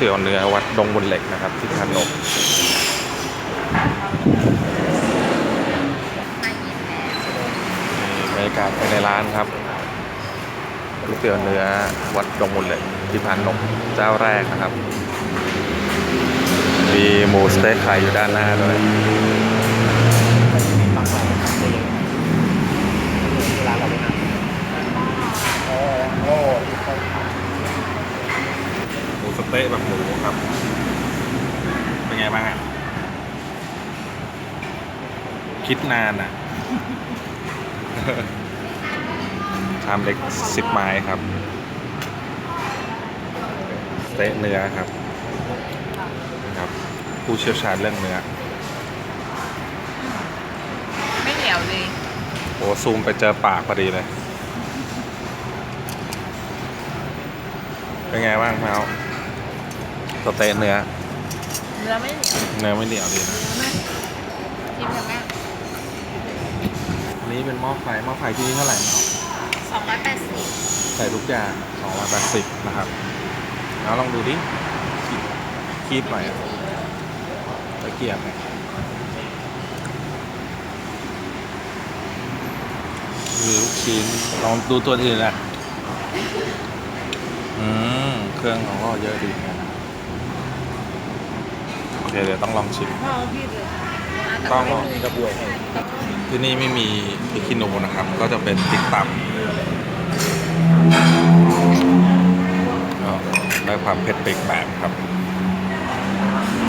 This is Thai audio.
เตี๋ยวเนื้อวัดดงบนเหล็กนะครับ ที่พานนกมมีบรรยากาศภายในร้านครับก๋วยเตี๋ยวเนื้อวัดดงบนเหล็กที่พานนกเจ้าแรกนะครับ มีหมูสเต็กขายอยู่ด้านหน้าด้วย เต๊ะแบบหมูครับ เป็นไงบ้างอะ คิดนานอะ ชามเล็กสิบไม้ครับสเต๊ะเนื้อครับนะครับ ผู้เชี่ยวชาญเรื่องเนื้อ ไม่เหนียวเลยโอ้ซูมไปเจอปากพอดีเลย เป็นไงบ้างแมวส เต๊ะเนื้อเนื้อไม่เหนียวเนื้อไม่เหนียวดีนะชิมกันแม่อันนี้เป็นหม้อไฟหม้อไฟที่นี่เท่าไหร่เนาะสองร้อยแปดสิบใส่ทุกอย่างสองร้อยแปดสิบนะครับแล้วลองดูดิคีบคีบหน่อยอะตะเกียบเนี่ยมีลูกชิ้นลองดูตัวอื่นอะ อืม เครื่องของก็เยอะดีนะ โอเคเดี๋ยวต้องลองชิม พ่อพี่เลยต้องไม่มีกระบวยให้ที่นี่ไม่มีพริกขี้หนูนะครับ ก็จะเป็นพริกตำก็ได้ความเผ็ดไปอีกแบบครับ